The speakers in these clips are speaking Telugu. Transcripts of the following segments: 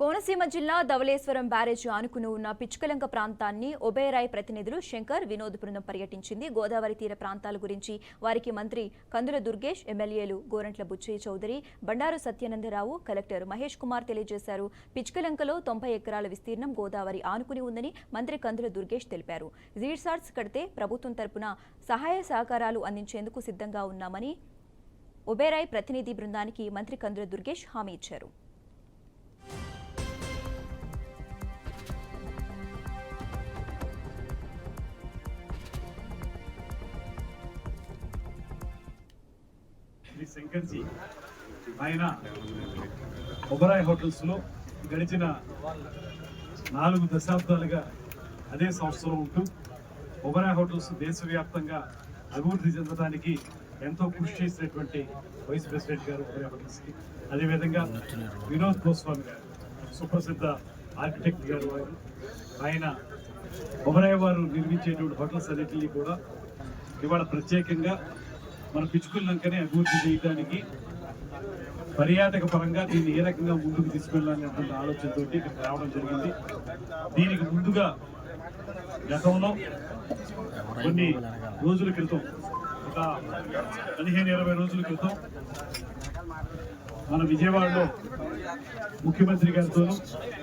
కోనసీమ జిల్లా ధవళేశ్వరం బ్యారేజ్ ఆనుకుని ఉన్న పిచ్చుకలంక ప్రాంతాన్ని ఒబేరాయ్ ప్రతినిధులు శంకర్ వినోద్ బృందం పర్యటించింది. గోదావరి తీర ప్రాంతాల గురించి వారికి మంత్రి కందుల దుర్గేష్ ఎమ్మెల్యేలు గోరంట్ల బుచ్చయ్య చౌదరి బండారు సత్యానందరావు కలెక్టర్ మహేష్ కుమార్ తెలియజేశారు. పిచ్చుకలంకలో తొంభై ఎకరాల విస్తీర్ణం గోదావరి ఆనుకుని ఉందని మంత్రి కందుల దుర్గేష్ తెలిపారు. జీడ్సార్ట్స్ కడితే ప్రభుత్వం తరపున సహాయ సహకారాలు అందించేందుకు సిద్ధంగా ఉన్నామని ఒబేరాయ్ ప్రతినిధి బృందానికి మంత్రి కందుల దుర్గేష్ హామీ ఇచ్చారు. శ్రీ శంకర్జీ ఆయన ఒబరాయ్ హోటల్స్లో గడిచిన నాలుగు దశాబ్దాలుగా అదే సంస్థలో ఉంటూ ఒబరాయ్ హోటల్స్ దేశవ్యాప్తంగా అభివృద్ధి చెందడానికి ఎంతో కృషి చేసినటువంటి వైస్ ప్రెసిడెంట్ గారు ఒబరాయ్ హోటల్స్కి. అదేవిధంగా వినోద్ గోస్వామి గారు సుప్రసిద్ధ ఆర్కిటెక్ట్ గారు వారు ఆయన ఒబరాయ్ వారు నిర్మించేటువంటి హోటల్స్ అన్నింటినీ కూడా ఇవాళ ప్రత్యేకంగా మన పిచ్చుకుల్లంకనే అభివృద్ధి చేయడానికి పర్యాటక పరంగా దీన్ని ఏ రకంగా ముందుకు తీసుకెళ్ళాలనేటువంటి ఆలోచనతో ఇక్కడికి రావడం జరిగింది. దీనికి ముందుగా గతంలో కొన్ని రోజుల క్రితం ఒక పదిహేను ఇరవై రోజుల క్రితం మన విజయవాడలో ముఖ్యమంత్రి గారితోనూ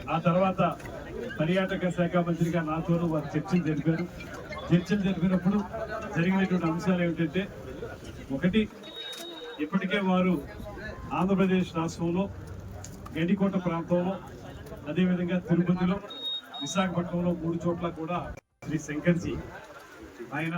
ఆ తర్వాత పర్యాటక శాఖ మంత్రిగా నాతోనూ వారు చర్చలు జరిపారు. చర్చలు జరిపినప్పుడు జరిగినటువంటి అంశాలు ఏమిటంటే ఒకటి ఇప్పటికే వారు ఆంధ్రప్రదేశ్ రాష్ట్రంలో గడికోట ప్రాంతంలో అదేవిధంగా తిరుపతిలో విశాఖపట్నంలో మూడు చోట్ల కూడా శ్రీ శంకర్జీ ఆయన